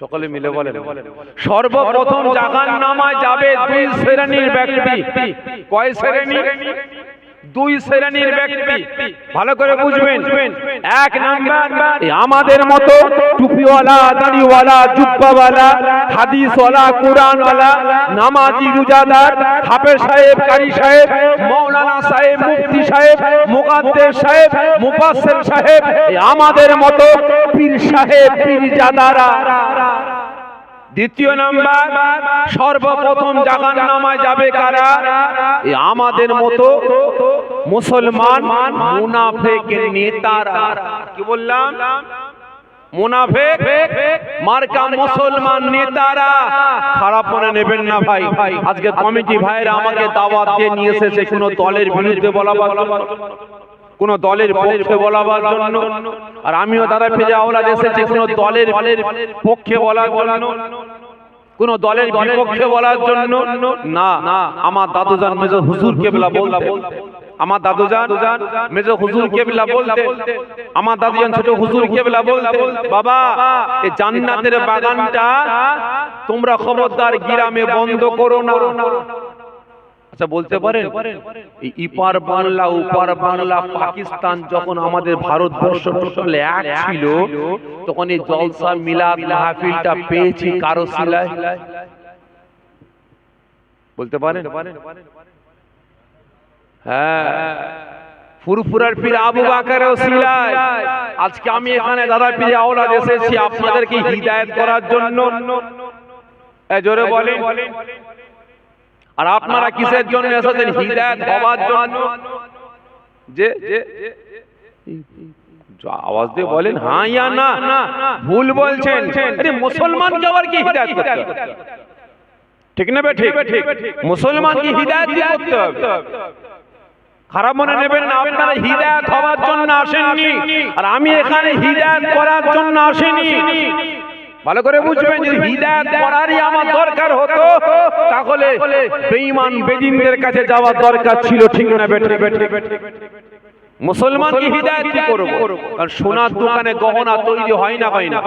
সকলে মিলে বলেন। সর্বপ্রথম জাগান নামায় যাবে দুই শ্রেণির ব্যক্তি। কয় শ্রেণি দুই শ্রেণির ব্যক্তি। ভালো করে বুঝবেন। এক নাম্বার আমাদের মতো টুপিওয়ালা দাড়িওয়ালা জুব্বাওয়ালা হাদিসওয়ালা কোরআনওয়ালা নামাজি রোজাদার হাফেজ সাহেব কারি সাহেব মৌলানা সাহেব মুফতি সাহেব মুকাদ্দের সাহেব মুফাসসির সাহেব আমাদের মতো পীর সাহেব পীরজাদারা। দ্বিতীয় নাম্বার, সর্বপ্রথম জাগান নামায় যাবে কারা? আমাদের মতো মুসলমান মুনাফেকের নেতারা। কি বললাম? মুনাফেক, মার্কা মুসলমান নেতারা। খারাপ মনে নেবেন না ভাই। আজকে কমিটি ভাইরা আমাকে দাওয়াত দিয়ে নিয়ে এসেছে, কোনো দলের বিরুদ্ধে বলা বলা কোন দলের পক্ষে বলাবার জন্য। আর আমিও দাদা ফিরে আওলাদ এসেছি কোন দলের পক্ষে বলার জন্য। কোন দলের বিপক্ষে বলার জন্য। না আমার দাদুজান মেজর হুজুর কেবলা বলতে আমার দাদুজান মেজর হুজুর কেবলা বলতে আমার দাদুজান ছোট হুজুর কেবলা বলতে বাবা এই জান্নাতের বাগানটা তোমরা খবরদার গ্রামে বন্ধ করো না। আচ্ছা বলতে পারেন? ইপার বাংলা উপার বাংলা পাকিস্তান যখন আমাদের ভারতবর্ষ টোটাল এক ছিল তখন এই জলসা মিলাদ মাহফিলটা পেয়েছি কারও শিলায় বলতে পারেন? হ্যাঁ। ফুরফুরার পীর আবু বাকারেও শিলায় আজকে আমি এখানে দাদা পীর আওলাদ এসেছি আপনাদেরকে হিদায়েত করার জন্য। এ জোরে বলেন। আর আপনারা কিসের জন্য এসেছেন? হিদায়ত হওয়ার জন্য। যে আওয়াজ দিয়ে বলেন হ্যাঁ ইয়া না ভুল বলছেন। আরে মুসলমানকে আবার কি হিদায়ত করতে ঠিক না ঠিক। মুসলমান কি হিদায়ত কি করতে হবে? খারাপ মনে নেবেন না আপনারা হিদায়ত হওয়ার জন্য আসেননি। আর আমি এখানে হিদায়ত করার জন্য আসেনি। ভালো করে বুঝবেন যদি হিদায়ত করারই আমার দরকার হতো তাহলে বেঈমান বেদিনদের কাছে যাওয়ার দরকার ছিল ঠিক না বেটে বেটে মুসলমান কি হিদায়ত কি করব কারণ সোনার দোকানে গহনা তৈরি হয় না হয় না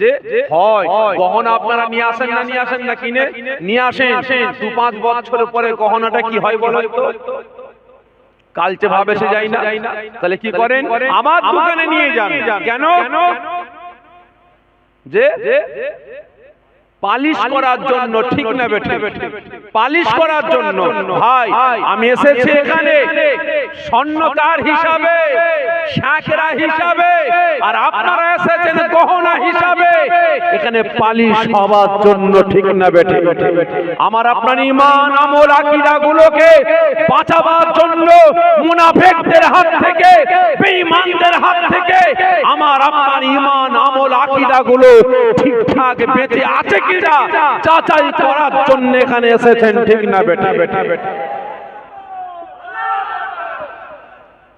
যে হয় গহনা আপনারা নিয়ে আসেন না নিয়ে আসেন না কিনে নিয়ে আসেন। দু পাঁচ বছর পরে গহনাটা কি হয় বলো তো? কালচে ভাবে সে যায় না। তাহলে কি করেন? আমার দোকানে নিয়ে যান। কেন? যে পালিশ করার জন্য ঠিক না বেঠে পালিশ করার জন্য। ভাই আমি এসেছি এখানে। স্বর্ণকার হিসাবে শাকরা হিসাবে। আর আপনারা এসেছেন গহনা হিসাবে। এখানে পালিশ হওয়ার জন্য ঠিক না বেঠে আমার আপনার ইমান আমল আকিদা গুলোকে বাঁচাবার জন্য মুনাফেকদের হাত থেকে বেঈমানদের হাত থেকে আমার আপনার ইমান আমল আকিদা গুলো ঠিকঠাক বেঁচে আছে কিনা যাচাই করার জন্য এখানে এসেছেন, ঠিক না বেটা? বেটা বেটা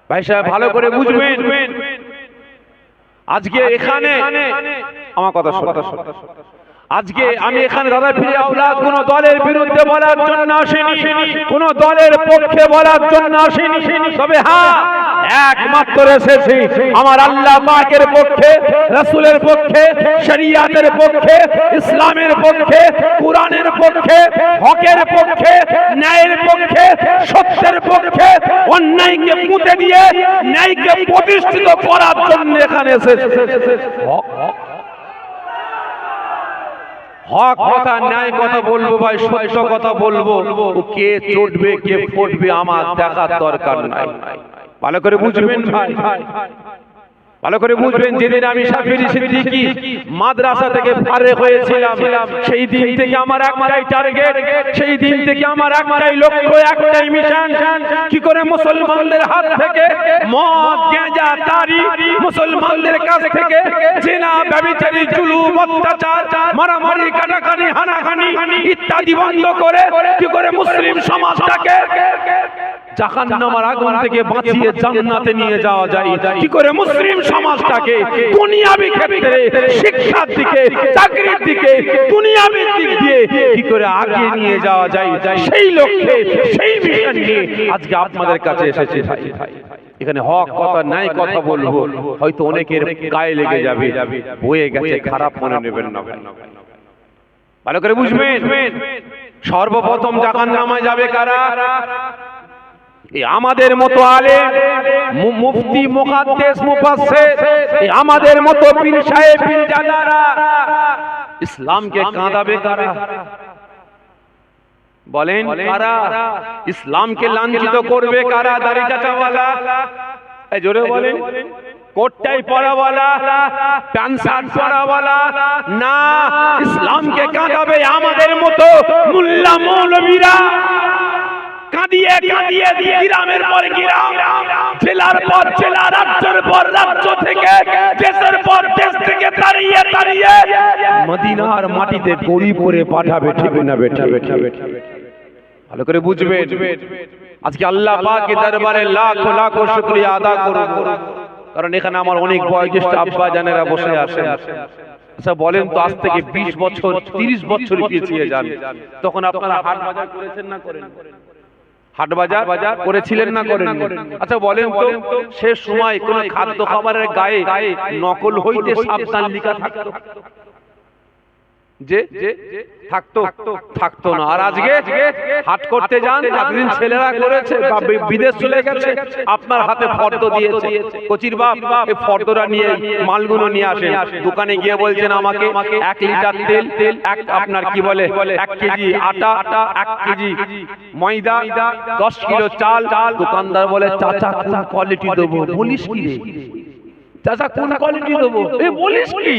ভাই সাহেব, ভালো করে বুঝবেন। আজকে এখানে আমার কথা কথা আজকে আমি এখানে দাদা ফিরে আওলাদ কোন দলের বিরুদ্ধে বলার জন্য আসেনি কোন দলের পক্ষে বলার জন্য আসেনি। তবে হ্যাঁ একমাত্র এসেছি আমার আল্লাহ পাকের পক্ষে রাসূলের পক্ষে শরিয়াতের পক্ষে ইসলামের পক্ষে কোরআনের পক্ষে হকের পক্ষে ন্যায়ের পক্ষে সত্যের পক্ষে অন্যায়কে পুঁতে দিয়ে ন্যায়কে প্রতিষ্ঠিত করার জন্য এখানে এসেছি। হক কথা ন্যায় কথা বলব ভাই, সত্য কথা বলব। কে চটবে, কে ফটবে, আমার দেখার দরকার নাই। ভালো করে বুঝবেন ভাই। ভালো করে বুঝবেন যেদিন আমি সাফিরি সিদ্দিকি মাদ্রাসা থেকে ফারে হয়েছিলাম সেই দিন থেকে আমার একটাই টার্গেট সেই দিন থেকে আমার একটাই লক্ষ্য একটাই মিশন কি করে মুসলমানদের হাত থেকে মদ গেঁজা তারি মুসলমানদের কাছ থেকে জেনা ব্যভিচারী জুলুম অত্যাচার মারামারি কাটাকাটি হানাহানি ইত্যাদি বন্ধ করে কি করে মুসলিম সমাজটাকে জাহান্নামের আগুন থেকে বাঁচিয়ে জান্নাতে নিয়ে যাওয়া যায়। কি করে মুসলিম সমাজটাকে দুনিয়াবি ক্ষেত্রে শিক্ষার দিকে চাকরির দিকে দুনিয়াবি দিক দিয়ে কি করে আগে নিয়ে যাওয়া যায়? সেই লক্ষ্যে সেই মিশন নিয়ে আজকে আপনাদের কাছে এসেছে এখানে হক কথা নাই কথা বলব। হয়তো অনেকের গায়ে লেগে যাবে বয়ে গেছে খারাপ মনে নেবেন না। ভালো করে বুঝবেন? সর্বপ্রথম জাহান নামায় যাবে কারা? আমাদের মতো আলে মুফতি মুকাদ্দেস মুফাসসির আমাদের মতো পীর সাহেব, পীর জাদারা ইসলামকে কাঁদাবে কারা? বলেন কারা? ইসলামকে লাঞ্ছিত করবে কারা, দাড়ি চাচাওয়ালা এই জোরে বলেন। কোটটাই পরাওয়ালা, প্যান্ট শার্ট পরাওয়ালা? না, ইসলামকে কাঁদাবে আমাদের মতো মুল্লা মৌলবীরা। কাঁদিয়ে কাঁদিয়ে গ্রামের পর গ্রাম, জেলার পর জেলা, রাজ্যের পর রাজ্য থেকে, দেশের পর দেশ থেকে মদিনার মাটিতে গড়ি পরে পাঠাবে, ঠিক না বেঠা বেঠা ভালো করে বুঝবে আজকে আল্লাহ দরবারে লাখ লাখ শুকরিয়া আদা কারণ এখানে আমার অনেক বয়োজ্যেষ্ঠ আব্বা জানেরা বসে আছেন। আচ্ছা বলেন তো, আজ থেকে 20 বছর 30 বছর পিছিয়ে যান। তখন আপনারা হাট বাজার করেছেন না করেন হাট বাজার বাজার করেছিলেন না করেন আচ্ছা বলেন তো, সে সময় কোন খাদ্য খাবারের গায়ে নকল হইতে সাবধান লিখা থাকতো? যে থাকতো থাকতো না। আর আজকে হাট করতে যান, এতদিন ছেলেরা করেছে বিদেশ চলে গেছে, আপনার হাতে ফর্দ দিয়েছে। কচির বাপ, এই ফর্দটা নিয়ে মালগুলো নিয়ে আসেন। দোকানে গিয়ে বলছেন আমাকে এক লিটার তেল তেল এক আপনার কি বলে, এক কেজি আটা, এক কেজি ময়দা, দশ কিলো চাল। দোকানদার বলে, চাচা, কোন কোয়ালিটি দেবো? বলিস কি রে? চাচা, কোন কোয়ালিটি দেবো? এ, বলিস কি?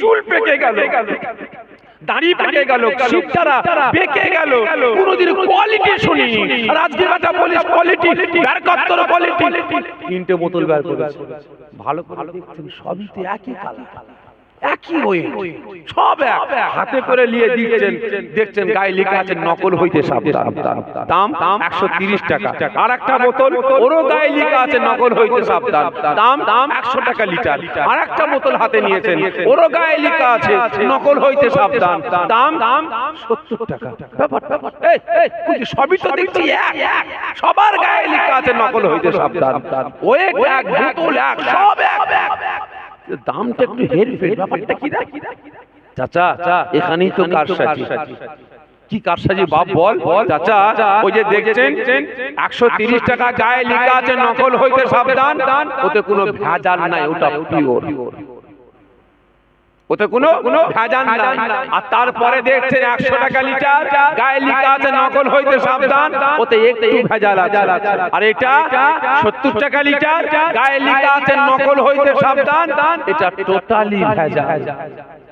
চুল পেকে গেল। দাড়ি পেকে গেল শিবটারা পেকে গেল। কোনোদিন কোয়ালিটি শুনি আর আজকে বলিস কোয়ালিটি বের কোয়ালিটি তিনটে বোতল বের করেছে। ভালো করে দেখছেন সবই তো একই কালার একই ওয়ে সব এক। হাতে করে নিয়ে দিচ্ছেন। দেখছেন গায়ে লেখা আছে নকল হইতে সাবধান। দাম দাম একশো তিরিশ টাকা। আর একটা বোতল ওরও গায়ে লেখা আছে নকল হইতে সাবধান। দাম দাম একশো টাকা লিটার। আর একটা বোতল হাতে নিয়েছেন। ওরও গায়ে লেখা আছে নকল হইতে সাবধান। দাম দাম সত্তর টাকা। ব্যাপারটা এই, এই, বুঝি, সবই তো দেখছি এক। এক। সবার গায়ে লেখা আছে নকল হইতে সাবধান। ওয়ে এক বোতল এক। সব এক। দামটা একটু হেরফের ব্যাপারটা কি চাচা এখানেই তো কারসাজি। কি কারসাজি বাপ বল? চাচা ওই যে দেখছেন একশো তিরিশ টাকা গায়ে লেখা আছে নকল হইতে সাবধান। ওতে কোনো ভেজাল নাই ওটা পিওর ওতে কোনো কোনো ভেজাল নাই আর তারপরে দেখছেন একশো টাকা লিটার গায়ে লেখা আছে নকল হইতে সাবধান ওতে একটু ভেজাল আছে। আর এটা সত্তর টাকা লিটার গায়ে লেখা আছে নকল হইতে সাবধান এটা টোটালি ভেজাল।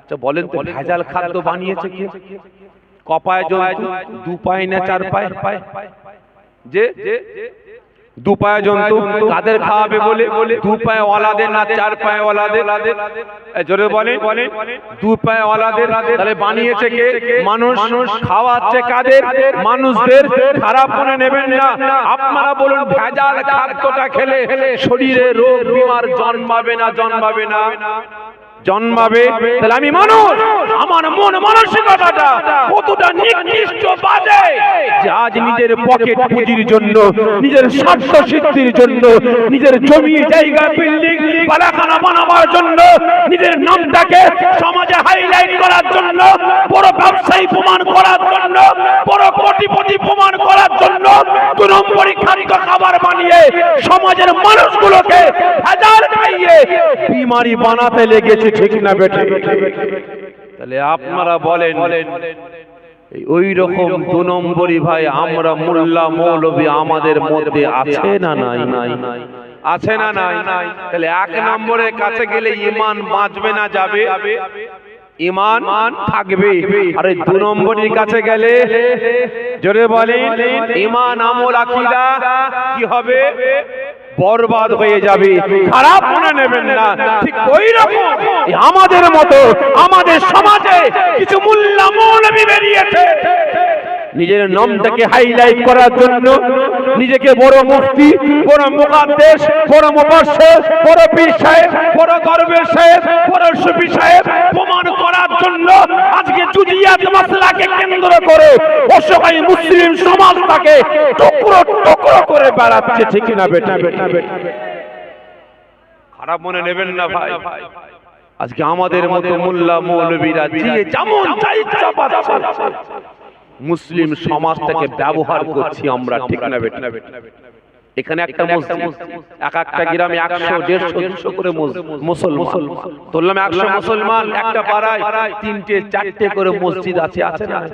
আচ্ছা বলেন তো ভেজাল খাদ্য বানিয়েছে কি? কপায় জন্তু দু পায় না চার পায়? যে দু পায়ে জন্তু কাদের খাওয়াবে বলে? দু পায়ে ওয়ালাদের না চার পায়ে ওয়ালাদের? এ, জোরে বলে দু পায়ে ওয়ালাদের তাহলে বানিয়েছে কে? মানুষ খাওয়াচ্ছে কাদের? মানুষদের খারাপ মনে নেবেন না। আপনারা বলুন ভেজাল খাদ্যটা খেলে শরীরে রোগ বিমার জন্মাবে না। জন্মাবে না। জন্মাবে। তাহলে আমি মানুষ! আমার মন মানসিকতাটা কতটা নিকৃষ্ট বাজে যে আজ নিজের পকেট পুঁজির জন্য, নিজের স্বার্থ সিদ্ধির জন্য, নিজের জমি, জায়গা বিল্ডিং বালাখানা বানাবার জন্য, নিজের নামটাকে সমাজে হাইলাইট করার জন্য, বড় ব্যবসায়ী প্রমাণ করার জন্য, বড় কোটিপতি প্রমাণ করার জন্য, দু নম্বরই খাবার বানিয়ে সমাজের মানুষগুলোকে হাজার খাইয়ে বিমারি বানাতে লেগেছে, ঠিক না বেঠে তাহলে আপনারা বলেন ওই রকম দু নম্বরই ভাই আমরা মোল্লা মৌলবী আমাদের মধ্যে আছে না নাই? নাই? আছে না নাই? তাহলে এক নম্বরের কাছে গেলে ইমান বাঁচবে না যাবে? ইমান থাকবে? আরে দু নম্বরের কাছে গেলে জোরে বলেন ইমান আমল আকিদা কি হবে? বরবাদ হয়ে যাবে। খারাপ মনে নেবেন না। ঠিক ওই রকম আমাদের মতো, আমাদের সমাজে কিছু মূল্য বেরিয়েছে। নিজের নামটাকে হাইলাইট করার জন্য নিজেকে বড় মুফতি, বড় মুকাদ্দেশ, বড় মুফাসসির, বড় পীর সাহেব, বড় দরবেশ সাহেব, বড় সুফি সাহেব প্রমাণ করার জন্য আজকে জুজিয়াত মাসলাকে কেন্দ্র করে অসহায় মুসলিম সমাজটাকে টুকরো টুকরো করে বেড়াচ্ছে, ঠিক না বেটা? বেটা বেটা খারাপ মনে নেবেন না ভাই। আজকে আমাদের মতো মোল্লা, মৌলবীরা যে যেমন চাই ইচ্ছা পাচ্ছে মুসলিম সমাজটাকে ব্যবহার করছি আমরা ঠিক না এখানে একটা মসজিদ এক একটা গ্রামে একশো দেড়শো দুশো করে মস- মুসলমান। ধরলাম একশো মুসলমান একটা পাড়ায় তিনটে চারটে করে মসজিদ আছে আছে না?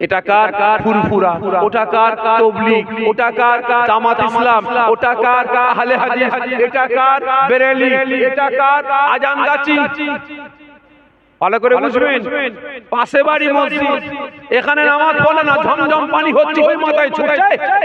এটা কার? ফুরফুরা। ওটা কার? তবলিগ। ওটা কার? কার? জামাত ইসলাম। ওটা কার? আহলে হাদিস। এটা কার? বেরেলি। এটা কার? আজান গাছি। ভালো করে বুঝবেন। পাশে বাড়ি মসজিদ। এখানে নামাজ পড়ে না ঝমঝম পানি হচ্ছে ওই মাথায় ছুটে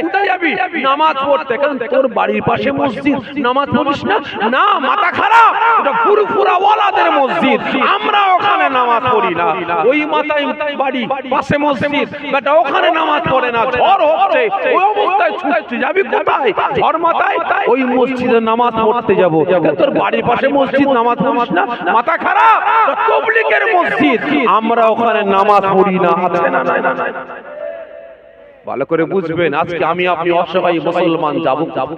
কোথায় যাবি? নামাজ পড়তে। কারণ তোর বাড়ির পাশে মসজিদ। নামাজ পড়িস না? না। মাথা খারাপ। ওটা ফুরফুরা ওয়ালাদের মসজিদ। আমরা ওখানে নামাজ পড়ি না। ওই মাথায় বাড়ি পাশে মসজিদ। বেটা ওখানে নামাজ পড়ে না। ঝড় হচ্ছে। ওই অবস্থায় ছুটে যাবি কোথায়? ঝড় মাথায়। ওই মসজিদে নামাজ পড়তে যাব। তোর বাড়ির পাশে মসজিদ নামাজ পড়িস না। মাথা খারাপ। ওটা তবলিগের মসজিদ, আমরা ওখানে নামাজ পড়ি না। ভালো করে বুঝবেন, আজকে আমি আপনি অসহায় মুসলমান যাব যাব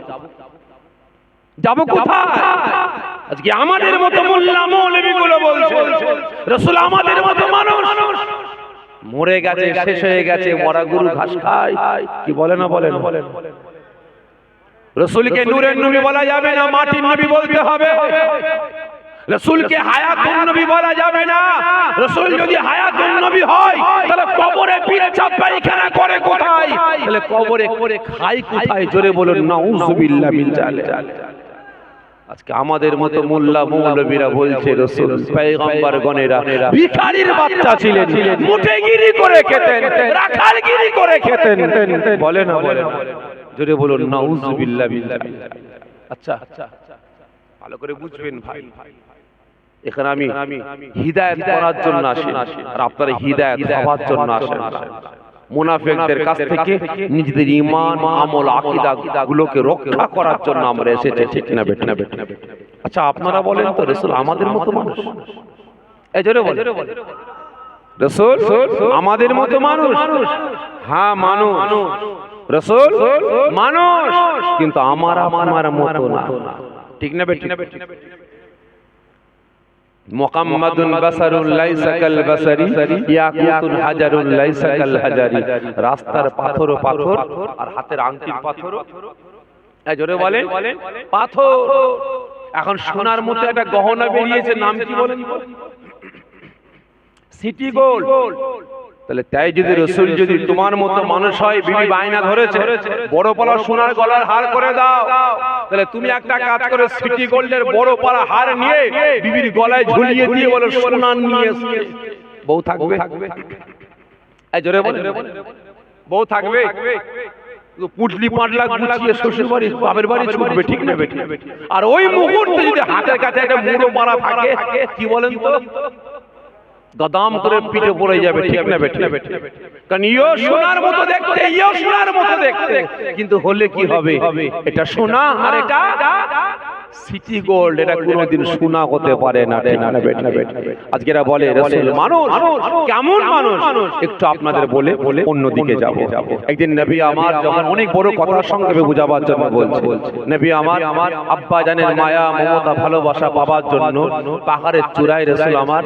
যাব কোথায়? আজকে আমাদের মতো মোল্লা মৌলবী গুলো বলছে, রসুল আমাদের মতো মানুষ। মরে গেছে, শেষ হয়ে গেছে, মরা গরু ঘাস খায়। কি বলে না বলে না? রসুলকে নূরের নবী বলা যাবে না, মাটির নবী বলতে হবে। রসুলকে হায়াতুন নবী বলা যাবে না। রসুল যদি হায়াতুন নবী হয়, তাহলে কবরে পিচ্ছাপ পায়খানা করে কোথায়? তাহলে কবরে করে খাই কোথায়? জোরে বলুন, নাউজুবিল্লাহ মিন জালিক আজকে আমাদের মতো মোল্লা মৌলবীরা বলছে, রসুল পয়গম্বর গণেরা ভিখারির বাচ্চা ছিলেন, মুঠেগিরি করে খেতেন, রাখালগিরি করে খেতেন। বলে না বলে না। জোরে বলুন, নাউজুবিল্লাহ মিন জালিক আচ্ছা আচ্ছা। ভালো করে বুঝবেন ভাই। এখানে আমি হিদায়ত করার জন্য আসি আর আপনারা হিদায়ত হওয়ার জন্য আসেন। মুনাফিকদের কাছ থেকে নিজেদের ঈমান আমল আকীদা গুলোকে রক্ষা করার জন্য আমরা এসেছি। ঠিক না বেট না বেট না বেট। আচ্ছা আপনারা বলেন তো রাসূল আমাদের মতো মানুষ? এই জোরে বলেন। রাসূল আমাদের মতো মানুষ? হ্যাঁ মানুষ। রাসূল মানুষ। কিন্তু আমার আমার মতো না। ঠিক না বেট না বেট মুহাম্মাদুন বাসারুন লাইসা কাল বাসারি ইয়াকুতুন হাজারুন লাইসা কাল হাজারি। রাস্তার পাথর পাথর আর হাতের আংটির পাথর। জোরে বলেন পাথর। এখন সোনার মতো একটা গহনা বেরিয়েছে নাম কি বলেন? সিটি গোল্ড তাহলে তাই যদি রসুল যদি তোমার মতো মানুষ হয় বিবি বায়না ধরেছে বড় পালা সোনার গলার হার করে দাও। তাহলে তুমি একটা কাজ করে সিটি গোল্ডের বড় পালা হার নিয়ে বিবির গলায় ঝুলিয়ে দিয়ে বলো সোনার নিয়ে বউ থাকবে? এই জোরে বলে। বউ থাকবে? পুটলি পাটলা গুছিয়ে শ্বশুর বাড়ি বাপের বাড়ি ছুটবে ঠিক না বেটি আর ওই মুহূর্তে যদি হাতের কাছে একটা মুড়ো পাড়া থাকে কি বলেন তো? গদাম করে পিঠে পড়ে যাবে ঠিক না বেটি কারণ ইও সোনার মতো দেখতে ইও সোনার মতো দেখতে। কিন্তু হলে কি হবে? এটা সোনা আর এটা সিটি গোল্ড এটা কোনোদিন সোনা হতে পারে না ঠিক না বেটি আজকে এরা বলে মানুষ কেমন মানুষ? একটু আপনাদের বলে বলে অন্যদিকে যাব। একদিন নবী আমার যখন অনেক বড় কথার সঙ্গে বুঝাবার জন্য বলছে। নবী আমার আমার আব্বা জানের মায়া মমতা ভালোবাসা পাবার জন্য পাহাড়ের চূড়ায় রাসূল আমার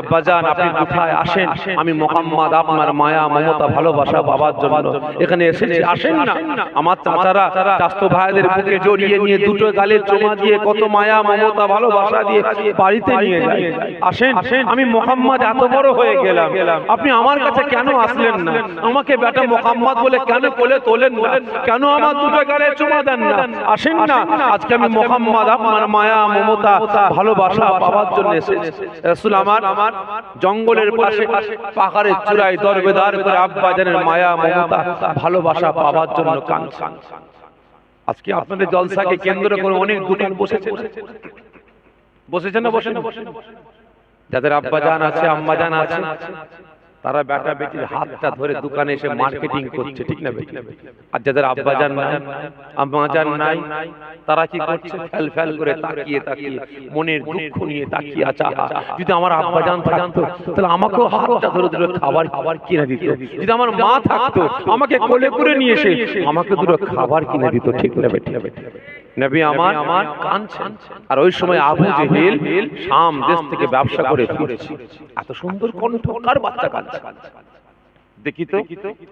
আব্বাজান আপনি কোথায় আসেন? আমি মোহাম্মদ আপনার মায়া মমতা ভালোবাসা বাবার জন্য। এখানে এসেছি আসেন না। আমার চাচারা চাস্তো ভাইদের বুকে জড়িয়ে নিয়ে দুটো গালে দিয়ে কত মায়া মমতা ভালোবাসা দিয়ে বাড়িতে নিয়ে যায় আসেন আমি মোহাম্মদ এত বড় হয়ে গেলাম। আপনি আমার কাছে কেন আসলেন না? আমাকে বেটা মোহাম্মদ বলে কেন কোলে তোলেন না? কেন আমার দুটো গালে চুমা দেন না? আসেন না। আজকে আমি মোহাম্মদ আপনার মায়া মমতা ভালোবাসা পাওয়ার জন্য এসেছি রাসূল আমার আমার জঙ্গলের পাশে পাহাড়ের চূড়ায় দরবেদার করে আব্বা জানের মায়া মমতা ভালোবাসা পাওয়ার জন্য কাঙ্ক্ষা আজকে আপনাদের জলসাকে কেন্দ্র করে অনেক দোকান বসেছে। বসেছেন না বসেন যাদের আব্বা জান আছে আম্মা জান আছে। তারা বেটা বেটির হাতটা ধরে দোকানে এসে মার্কেটিং করছে ঠিক না বেটি? আর যাদের আব্বা জান নাই আম্মা জান নাই তারা কি করছে? ফেল ফেল করে তাকিয়ে তাকিয়ে মনের দুঃখ নিয়ে তাকিয়ে আছে যদি আমার আব্বা জান থাকতো তাহলে আমাকেও হাতটা ধরে ধরে খাবার খাবার কিনে দিত। যদি আমার মা থাকতো আমাকে কোলে করে নিয়ে এসে আমাকে দুটো খাবার কিনে দিত ঠিক না বেটি? নবী আমার আমার কাঁদছেন। আর ওই সময় আবু জেহেল শাম দেশ থেকে ব্যবসা করে ফিরেছে। এত সুন্দর কণ্ঠ কার বাচ্চা কাঁদছে? দেখি তো।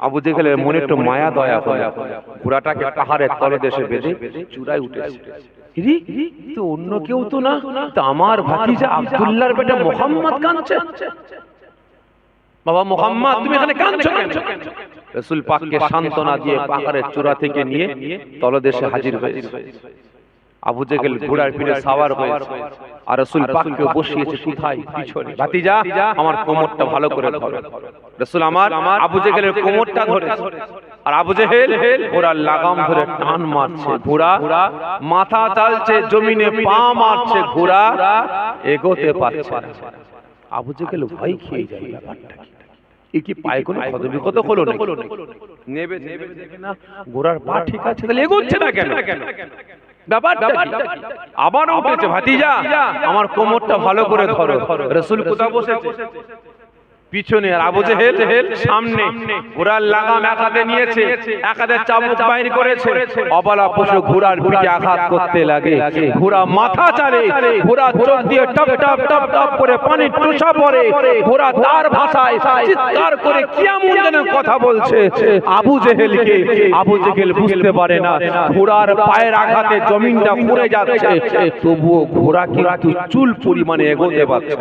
আবু জেহেলের মনে একটু মায়া দয়া করে। ঘোড়াটাকে পাহাড়ের তলদেশে বেঁধে চূড়ায় উঠেছে। তো অন্য কেউ তো না। তো আমার ভাতিজা আব্দুল্লাহর বেটা মোহাম্মদ কাঁদছে। বাবা মোহাম্মদ তুমি এখানে কাঁদছো কেন? রসুল পাককে সান্ত্বনা দিয়ে পাহাড়ের চূড়া থেকে নিয়ে তলদেশে হাজির হয়েছে। আবু জেগেল ঘোড়ার পিঠে সাওয়ার হয়েছে। আর রসুল পাককে বসিয়েছে কোথায়? পিছনে। ভাতিজা আমার কোমরটা ভালো করে ধরো। রসুল আমার আবু জেগেলের কোমরটা ধরে আর আবু জেহেল ঘোড়ার লাগাম ধরে টান মারছে। ঘোড়া মাথা চালছে জমিনে পা মারছে। ঘোড়া এগোতে পারছে না। আবু জেহেল ভয় খেয়ে যায় ব্যাপারটা কি? এ কি পায়ে কোনো ক্ষতবিক্ষত হলো না নেবে নেবে দেখে না ঘোড়ার পা ঠিক আছে তাহলে এগোচ্ছে না কেন? ব্যাপারটা আবারও আবার উঠেছে ভাতিজা আমার কোমরটা ভালো করে ধরো। রসুল কোথাও বসেছে? পিছনে আর আবু জেহেল সামনে। ঘোড়ার লাগাম এক হাতে নিয়েছে এক হাতে চাবুক বাইর করেছে। অবলা পশু ঘোড়ার পিঠে আঘাত করতে লাগে। ঘোড়া মাথা চালে ঘোড়া চোখ দিয়ে টপ টপ টপ টপ করে পানি টুসা পড়ে। ঘোড়া তার ভাষায় চিৎকার করে কেমন যেন কথা বলছে। আবু জেহেলকে, আবু জেহেল বুঝতে পারে না, ঘোড়ার পায়ের আঘাতে জমিনটা পুড়ে যাচ্ছে। তবুও ঘোড়া কিন্তু চুল পরিমাণে এগোতে পারছে।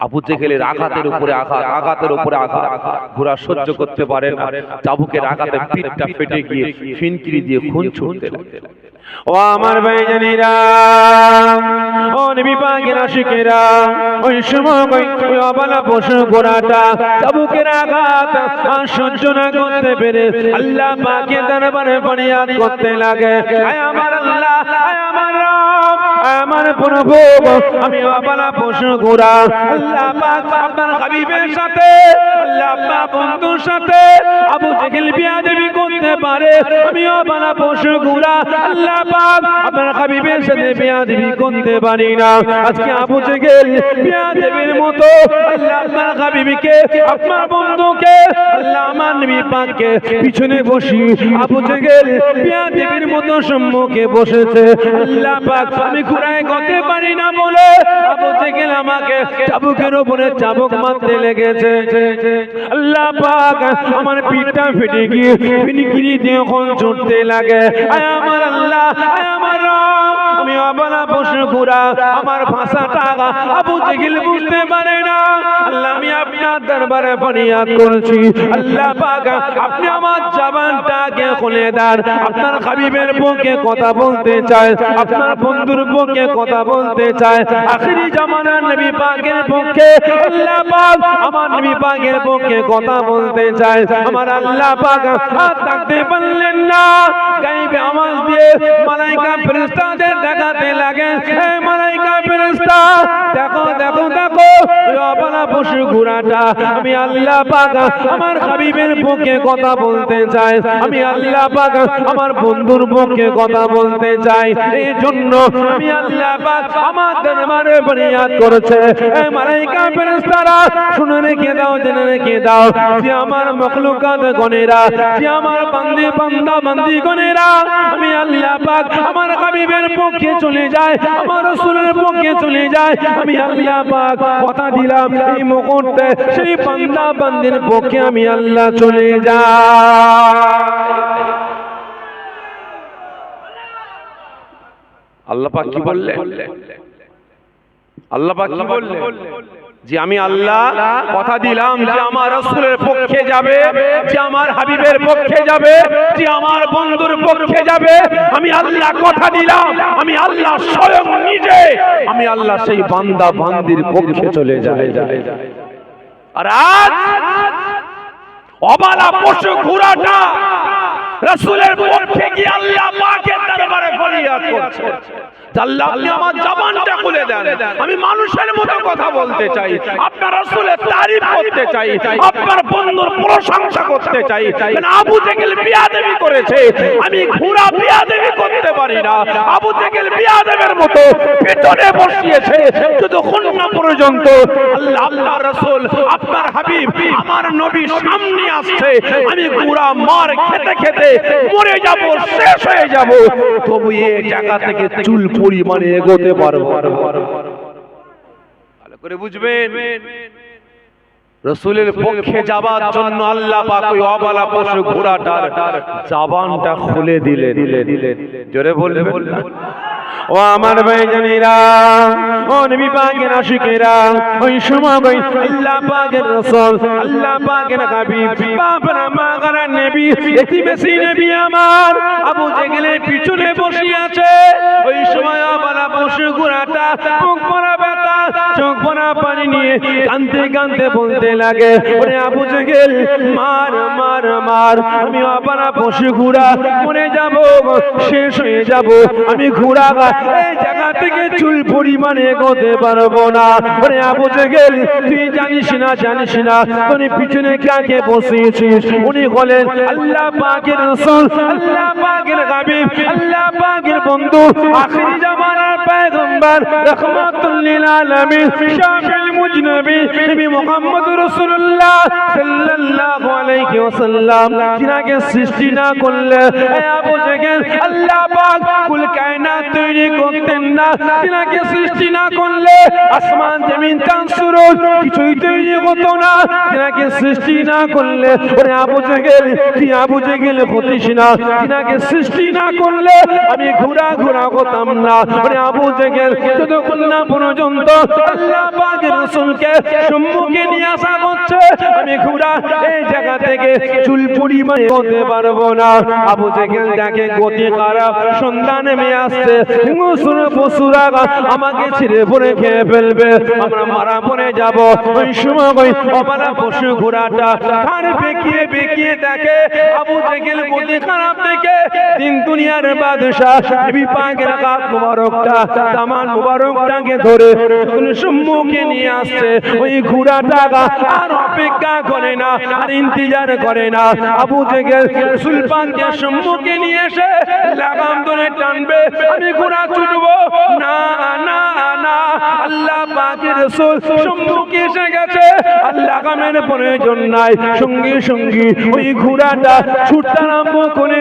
আবু জেহেলের আঘাতের উপরে আঘাত আঘাতের উপরে আঘাত। ঘোড়া সহ্য করতে পারে না। চাবুকের আঘাতে পিঠটা ফেটে গিয়ে ফিনকিরি দিয়ে খুন ছুটতে লাগে ও আমার ভাইজানেরা ও নবী পাকের আশিকেরা ওই সময় ওই অবলা পশু ঘোড়াটা চাবুকের আঘাত আর সহ্য না করতে পেরে আল্লাহ পাকে দরবারে ফরিয়াদ করতে লাগে। আয় আমার আল্লাহ আয় আমার প্রভু, আমি অবলা পশু ঘোড়া আল্লাহ পাক আপনার হাবিবের সাথে, আল্লাহ পাক বন্ধুর সাথে আবু বিয়া দেবী করতে পারে। আমি আল্লাহ পাক আপনার হাবিবের সাথে বিয়া দেবী করতে পারি না। আজকে আবু বিয়া দেবীর মতো আল্লাহ হাবিবিকে আপনার বন্ধুকে, আল্লাহ আমার নবী পাককে পিছনে বসি। আবু জেহেল বিয়া দেবীর মতো সম্মুখে বসেছে। আল্লাহ পাক, আমি ঘুরায় গতে পারি না বলে আবু জেহেল আমাকে চাবুকের উপরে চাবুক মারতে লেগেছে। আল্লাহ পাক আমার পিঠটা ফেটে গিয়ে ফিনিকিরি দিয়ে এখন ছুটতে লাগে। আয় আমার আল্লাহ, আয় আমার রব। আমি অবলা পশু ঘুরা আমার ভাষাটা আবু জেহেল বুঝতে পারে না। আল্লাহ, আমি আপনার দরবারে ফরিয়াদ করছি। আল্লাহ পাক, আপনি আমার জবানটাকে খুলে দেন। আপনার হাবিবের পক্ষে কথা বলতে চায়। আপনার বন্ধুর পক্ষে কথা বলতে চায়। আখেরি জামানার নবী পাকের পক্ষে আল্লাহ পাক, আমার নবী পাকের পক্ষে কথা বলতে চায়। আমার আল্লাহ পাক, আর থাকতে পারলেন দেখো দেখো দেখো। রবানা পশু ঘোড়াটা, আমি আল্লাহ পাক আমার হাবিবের পক্ষে কথা বলতে চাই। আমি আল্লাহ পাক আমার বন্ধুর পক্ষে কথা বলতে চাই। এই জন্য আমি আল্লাহ পাক আমার দরবারে ফরিয়াদ করেছে। এই মালাইকা ফেরেশতারা, শুনে রেখে দাও, জেনে রেখে দাও। যে আমার মখলুকাত গনেরা যে আমার বান্দি বান্দা বান্দি গনেরা আমি আল্লাহ পাক আমার হাবিবের পক্ষে চলে যায়, আমার রাসূলের পক্ষে চলে যায়। আমি আল্লাহ পাক কথা দিলাম এই মুহূর্তে, সেই বান্দা বান্দির পক্ষে আমি আল্লাহ চলে যাই। আল্লাহ পাক কি বললেন? আল্লাহ পাক কি বললেন? যে আমি আল্লাহ কথা দিলাম যে আমার রসুলের পক্ষে যাবে, যে আমার হাবিবের পক্ষে যাবে, যে আমার বন্ধুর পক্ষে যাবে। আমি আল্লাহ কথা দিলাম, আমি আল্লাহ স্বয়ং নিজে, আমি আল্লাহ সেই বান্দা বান্দির পক্ষে চলে যায় আর আজ অবালা পশু ঘোড়াটা রাসূলের পক্ষে গিয়ে আল্লাহ পাকের দরবারে ফরিয়াদ করছে। আল্লাহ আপনি আমার জবানটা খুলে দেন। আমি মানুষের মতো কথা বলতে চাই। আপনার রাসূলের তারিফ করতে চাই। আপনার বন্ধুর প্রশংসা করতে চাই। কারণ আবু জেহেল বিয়াদবি করেছে? আমি ঘোড়া বিয়াদবি করতে পারি না। আবু জেহেল বিয়াদবের মতো পেছনে বসিয়েছে। যতক্ষণ না পর্যন্ত। আল্লাহ আল্লাহ রাসূল আপনার হাবিব আমার নবী সামনে আসছে। আমি ঘোড়া মার খেতে খেতে মরে যাব শেষ হয়ে যাব। তবু এই জায়গা থেকে চুল পরিমাণে এগোতে পারব ভালো করে বুঝবেন। রসুলের পক্ষে যাবার জন্য আল্লাহ পাক ওই অবালা পশু ঘোড়াটার জাবানটা খুলে দিলে দিলে দিলে জোরে বললে বললে ও আমার ভাইজানেরা ও নবী পাকের আশিকেরা ওই সময় আল্লাহ পাকের রাসূল আল্লাহ পাকের হাবিব বাপরা মাগার বেশি আমার। আবু জেগেলের পিছনে বসে আছে। ওই সময় আবালা পশু মুখ ব্যথা, চোখ পরা পানি নিয়ে বলতে লাগে, ওরে আবু জেগেল মার মার মার, আমি পশু যাব শেষ হয়ে যাব, আমি এই জায়গা থেকে চুল পরিমাণে এগোতে পারব না। ওরে আবু জেগেল তুই জানিস না জানিস না তুই পিছনে কাকে বসিয়েছিস উনি বলেন, আল্লাহ পাকের রাসূল, আল্লাহ পাকের হাবিব, আল্লাহ পাকের বন্ধু, আখিরি জামানার পয়গম্বর রাহমাতুল লিল আলামিন। শাফিউল মুজনবী নবী মুহাম্মদ রাসূলুল্লাহ সাল্লাল্লাহু আলাইহি ওয়াসাল্লাম, যিনাকে সৃষ্টি না করলে আবু জেগেল আল্লাহ পাক কুল কায়নাত তৈরি করতেন না। যিনাকে সৃষ্টি না করলে, আসমান, জমিন, চাঁদ, সূরজ কিছুই তৈরি হতো না। যিনাকে সৃষ্টি না করলে, ওরে আবু জেগেল তুই আবু জেগেল হতিস না। যিনাকে সৃষ্টি না করলে, আমি ঘোরা ঘোরা হতাম না। ওরে আবু জেগেল যতক্ষণ না পর্যন্ত আল্লাহ পাকের রাসূলকে সম্মুখে নিয়ে আসা হচ্ছে আমি ঘোরা এই জায়গা থেকে চুল পরিমাণে হতে পারব না। আবু জেগেল দেখে গতি খারাপ সন্ধ্যা নেমে আসছে, মুসুর পশুরা আমাকে ছিঁড়ে পড়ে খেয়ে ফেলবে। আমরা মারা পড়ে যাব। ওই সময় ওই অপারা পশু ঘোড়াটা ঘাড় বেঁকিয়ে বেঁকিয়ে দেখে আবু জেগেল গতি খারাপ দেখে তিন দুনিয়ার বাদশাহ নবী পাকের কাপ মুবারকটা তামান মুবারকটাকে ধরে সম্মুখে নিয়ে আসছে। ওই আর অপেক্ষা করে না, আর ইন্তজার করে না। আবু রসুল সম্মুখে নিয়ে এসে লাগাম ধরে টানবে। আমি ছুটবো না না না। আল্লাহ সম্মুখে এসে গেছে। আর লাগামের প্রয়োজন নাই। সঙ্গে সঙ্গে ওই ঘোড়াটা ছুটতে করে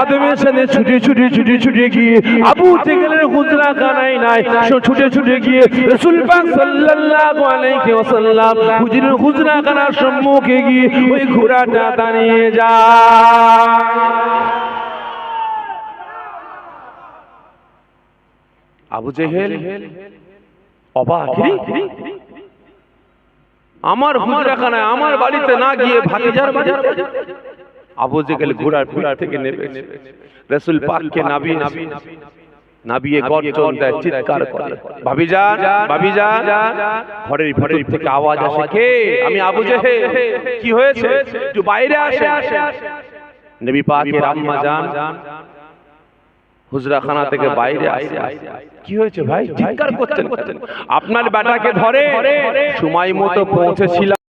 আদমের সাথে ছুটি ছুটি ছুটি ছুটি গিয়ে আবু জেগেলের হুজরা কানাই ছুটে ছুটে গিয়ে পাক সাল্লাল্লাহু আলাইহি ওয়াসাল্লাম হুজুরের হুজরা কানার সম্মুখে গিয়ে ওই ঘোড়াটা দাঁড়িয়ে যায়। আবু জেহেল, অবাক আমার হুজরাখানায় আমার বাড়িতে না গিয়ে ভাতিজার বাড়িতে আবু জেহেল ঘোড়ার পিঠ থেকে নেবে রসুল পাককে নাবি নাবিয়ে গর্জন দেয় চিৎকার করে। ভাবি যান ভাবি যান ঘরের ভিতর থেকে আওয়াজ আসে কে? আমি আবু জেহেল। কি হয়েছে? একটু বাইরে আসে নবী পাকের আম্মা যান হুজরাখানা থেকে বাইরে আসে কি হয়েছে ভাই? চিৎকার করছেন। আপনার বেটাকে ধরে সময় মতো পৌঁছেছিলাম।